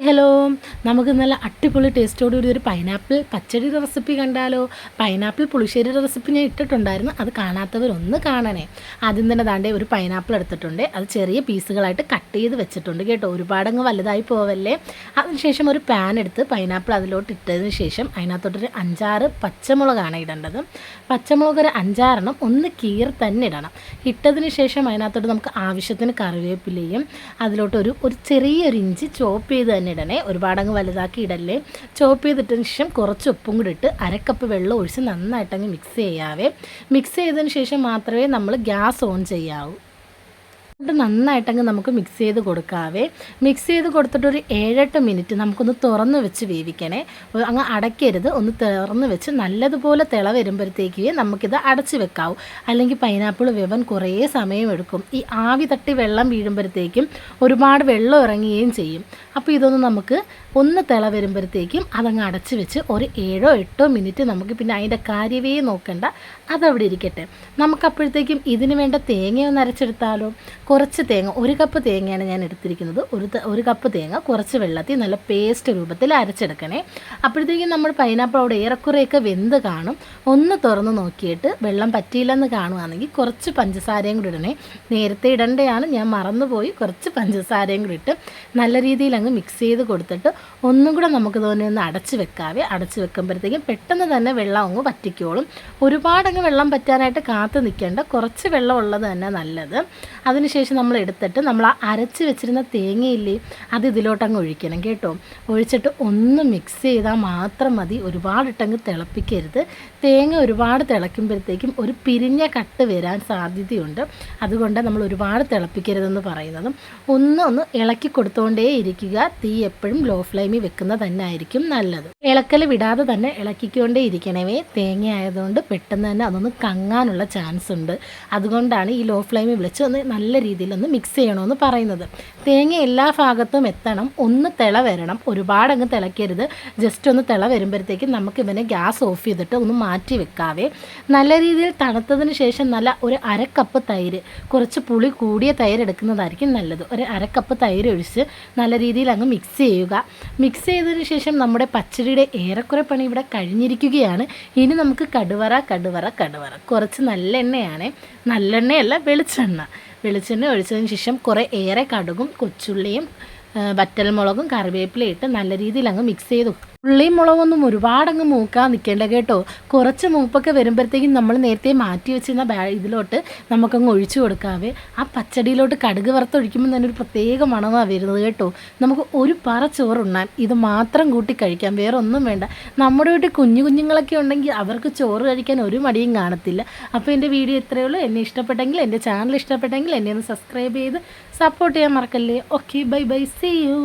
Hello നമുക്ക് നല്ല അടിപൊളി ടേസ്റ്റോട് കൂടി ഒരു പൈനാപ്പിൾ പച്ചടിയുടെ റെസിപ്പി കണ്ടാലോ? പൈനാപ്പിൾ പുളിശ്ശേരിയുടെ റെസിപ്പി ഞാൻ ഇട്ടിട്ടുണ്ടായിരുന്നു. അത് കാണാത്തവരൊന്ന് കാണണേ. ആദ്യം തന്നെ താണ്ടേ ഒരു പൈനാപ്പിൾ എടുത്തിട്ടുണ്ട്. അത് ചെറിയ പീസുകളായിട്ട് കട്ട് ചെയ്ത് വെച്ചിട്ടുണ്ട് കേട്ടോ. ഒരുപാടങ്ങ് വലുതായി പോവല്ലേ? അതിനുശേഷം ഒരു പാൻ എടുത്ത് പൈനാപ്പിൾ അതിലോട്ട് ഇട്ടതിന് ശേഷം അതിനകത്തോട്ടൊരു അഞ്ചാറ് പച്ചമുളകാണ് ഇടേണ്ടത്. പച്ചമുളക് ഒരു അഞ്ചാറെണ്ണം ഒന്ന് കീർ തന്നെ ഇടണം. ഇട്ടതിന് ശേഷം അതിനകത്തോട്ട് നമുക്ക് ആവശ്യത്തിന് കറിവേപ്പിലയും അതിലോട്ടൊരു ഒരു ചെറിയൊരു ഇഞ്ചി ചോപ്പ് ചെയ്ത് തന്നെ ഇടണേ ഒരുപാടങ്ങ് വലുതാക്കി ഇടല്ലേ. ചോപ്പ് ചെയ്തിട്ടതിന് ശേഷം കുറച്ച് ഉപ്പും കൂടി ഇട്ട് അരക്കപ്പ് വെള്ളം ഒഴിച്ച് നന്നായിട്ടങ്ങ് മിക്സ് ചെയ്യാവേ. മിക്സ് ചെയ്തതിന് ശേഷം മാത്രമേ നമ്മൾ ഗ്യാസ് ഓൺ ചെയ്യാവൂ. ഇത് നന്നായിട്ടങ്ങ് നമുക്ക് മിക്സ് ചെയ്ത് കൊടുക്കാവേ. മിക്സ് ചെയ്ത് കൊടുത്തിട്ട് ഒരു ഏഴെട്ട് മിനിറ്റ് നമുക്കൊന്ന് തുറന്ന് വെച്ച് വേവിക്കണേ. അങ്ങ് അടയ്ക്കരുത്. ഒന്ന് തുറന്ന് വെച്ച് നല്ലതുപോലെ തിള വരുമ്പോഴത്തേക്ക് നമുക്കിത് അടച്ച് വെക്കാവൂ. അല്ലെങ്കിൽ പൈനാപ്പിൾ വേവൻ കുറേ സമയം എടുക്കും. ഈ ആവി തട്ടി വെള്ളം വീഴുമ്പോഴത്തേക്കും ഒരുപാട് വെള്ളം ഇറങ്ങുകയും ചെയ്യും. അപ്പോൾ ഇതൊന്ന് നമുക്ക് ഒന്ന് തിള വരുമ്പോഴത്തേക്കും അതങ്ങ് അടച്ച് വെച്ച് ഒരു ഏഴോ എട്ടോ മിനിറ്റ് നമുക്ക് പിന്നെ അതിന്റെ കാര്യവേ നോക്കണ്ട. അതവിടെ ഇരിക്കട്ടെ. നമുക്കപ്പോഴത്തേക്കും ഇതിന് വേണ്ട തേങ്ങയൊന്ന് അരച്ചെടുത്താലോ? കുറച്ച് തേങ്ങ ഒരു കപ്പ് തേങ്ങയാണ് ഞാൻ എടുത്തിരിക്കുന്നത്. ഒരു ഒരു കപ്പ് തേങ്ങ കുറച്ച് വെള്ളത്തിൽ നല്ല പേസ്റ്റ് രൂപത്തിൽ അരച്ചെടുക്കണേ. അപ്പോഴത്തേക്കും നമ്മൾ പൈനാപ്പിൾ അവിടെ ഏറെക്കുറെയൊക്കെ വെന്ത് കാണും. ഒന്ന് തുറന്ന് നോക്കിയിട്ട് വെള്ളം പറ്റിയില്ലെന്ന് കാണുകയാണെങ്കിൽ കുറച്ച് പഞ്ചസാരയും കൂടി ഇടണേ. നേരത്തെ ഇടേണ്ടതാണ് ഞാൻ മറന്നുപോയി. കുറച്ച് പഞ്ചസാരയും കൂടി ഇട്ട് നല്ല രീതിയിൽ അങ്ങ് മിക്സ് ചെയ്ത് കൊടുത്തിട്ട് ഒന്നും കൂടെ നമുക്ക് തോന്നി ഒന്ന് അടച്ച് വെക്കാവേ. അടച്ച് വെക്കുമ്പോഴത്തേക്കും പെട്ടെന്ന് തന്നെ വെള്ളം അങ്ങ് പറ്റിക്കോളും ഒരുപാടങ്ങ് വെള്ളം പറ്റാനായിട്ട് കാത്തു നിൽക്കേണ്ട കുറച്ച് വെള്ളം ഉള്ളത് തന്നെ നല്ലത്. അതിനുശേഷം നമ്മൾ എടുത്തിട്ട് നമ്മൾ ആ അരച്ച് വെച്ചിരുന്ന തേങ്ങയില്ലേ അത് ഇതിലോട്ടങ്ങ് ഒഴിക്കണം കേട്ടോ. ഒഴിച്ചിട്ട് ഒന്ന് മിക്സ് ചെയ്താൽ മാത്രം മതി. ഒരുപാടിട്ടങ്ങ് തിളപ്പിക്കരുത്. തേങ്ങ ഒരുപാട് തിളയ്ക്കുമ്പോഴത്തേക്കും ഒരു പിരിഞ്ഞ കട്ട് വരാൻ സാധ്യതയുണ്ട്. അതുകൊണ്ട് നമ്മൾ ഒരുപാട് തിളപ്പിക്കരുതെന്ന് പറയുന്നതും ഒന്ന് ഒന്ന് ഇളക്കി കൊടുത്തുകൊണ്ടേ ഇരിക്കുക. തീ എപ്പോഴും ലോ ഫ്ലെയിമിൽ വെക്കുന്നത് തന്നെ ആയിരിക്കും നല്ലത്. ഇളക്കൽ വിടാതെ തന്നെ ഇളക്കിക്കൊണ്ടേ ഇരിക്കണമേ. തേങ്ങ ആയതുകൊണ്ട് പെട്ടെന്ന് തന്നെ അതൊന്ന് കങ്ങാനുള്ള ചാൻസ് ഉണ്ട്. അതുകൊണ്ടാണ് ഈ ലോ ഫ്ലെയിമിൽ വിളിച്ച് ഒന്ന് നല്ല രീതിയിൽ ഒന്ന് മിക്സ് ചെയ്യണമെന്ന് പറയുന്നത്. തേങ്ങ എല്ലാ ഭാഗത്തും എത്തണം. ഒന്ന് തിള വരണം. ഒരുപാടങ്ങ് തിളയ്ക്കരുത്. ജസ്റ്റ് ഒന്ന് തിള വരുമ്പോഴത്തേക്കും നമുക്ക് ഇവനെ ഗ്യാസ് ഓഫ് ചെയ്തിട്ട് ഒന്ന് മാറ്റി വെക്കാവേ. നല്ല രീതിയിൽ തണുത്തതിന് ശേഷം നല്ല ഒരു അരക്കപ്പ് തൈര് കുറച്ച് പുളി കൂടിയ തൈര് എടുക്കുന്നതായിരിക്കും നല്ലത്. ഒരു അരക്കപ്പ് തൈര് ഒഴിച്ച് നല്ല രീതിയിൽ അങ്ങ് മിക്സ് ചെയ്യുക. മിക്സ് ചെയ്തതിന് ശേഷം നമ്മുടെ പച്ചടിയുടെ ഏറെക്കുറെ പണി ഇവിടെ കഴിഞ്ഞിരിക്കുകയാണ്. ഇനി നമുക്ക് കടുവറ കടുവറ കടുവറ. കുറച്ച് നല്ലെണ്ണയാണ് നല്ലെണ്ണയല്ല വെളിച്ചെണ്ണ. വെളിച്ചെണ്ണ ഒഴിച്ചതിന് ശേഷം കുറേ ഏറെ കടുകും കൊച്ചുള്ളിയും വറ്റൽമുളകും കറിവേപ്പിലയിട്ട് നല്ല രീതിയിൽ അങ്ങ് മിക്സ് ചെയ്തു ഉള്ളിയും മുളകൊന്നും ഒരുപാടങ്ങ് മൂക്കാൻ നിൽക്കേണ്ട കേട്ടോ. കുറച്ച് മൂപ്പൊക്കെ വരുമ്പോഴത്തേക്കും നമ്മൾ നേരത്തെ മാറ്റി വെച്ചിരുന്ന ബാ ഇതിലോട്ട് നമുക്കങ്ങ് ഒഴിച്ചു കൊടുക്കാവേ. ആ പച്ചടിയിലോട്ട് കടുക് വറുത്തൊഴിക്കുമ്പോൾ തന്നെ ഒരു പ്രത്യേക മണമാണ് വരുന്നത് കേട്ടോ. നമുക്ക് ഒരു പറ ചോറുണ്ണാൻ ഇത് മാത്രം കൂട്ടി കഴിക്കാം വേറെ ഒന്നും വേണ്ട. നമ്മുടെ വീട്ടിൽ കുഞ്ഞു കുഞ്ഞുങ്ങളൊക്കെ ഉണ്ടെങ്കിൽ അവർക്ക് ചോറ് കഴിക്കാൻ ഒരു മടിയും കാണത്തില്ല. അപ്പോൾ എന്റെ വീഡിയോ ഇത്രയേ ഉള്ളൂ. എന്നെ ഇഷ്ടപ്പെട്ടെങ്കിൽ എന്റെ ചാനൽ ഇഷ്ടപ്പെട്ടെങ്കിൽ എന്നെ ഒന്ന് സബ്സ്ക്രൈബ് ചെയ്ത് സപ്പോർട്ട് ചെയ്യാൻ മറക്കല്ലേ. Okay bye bye. See you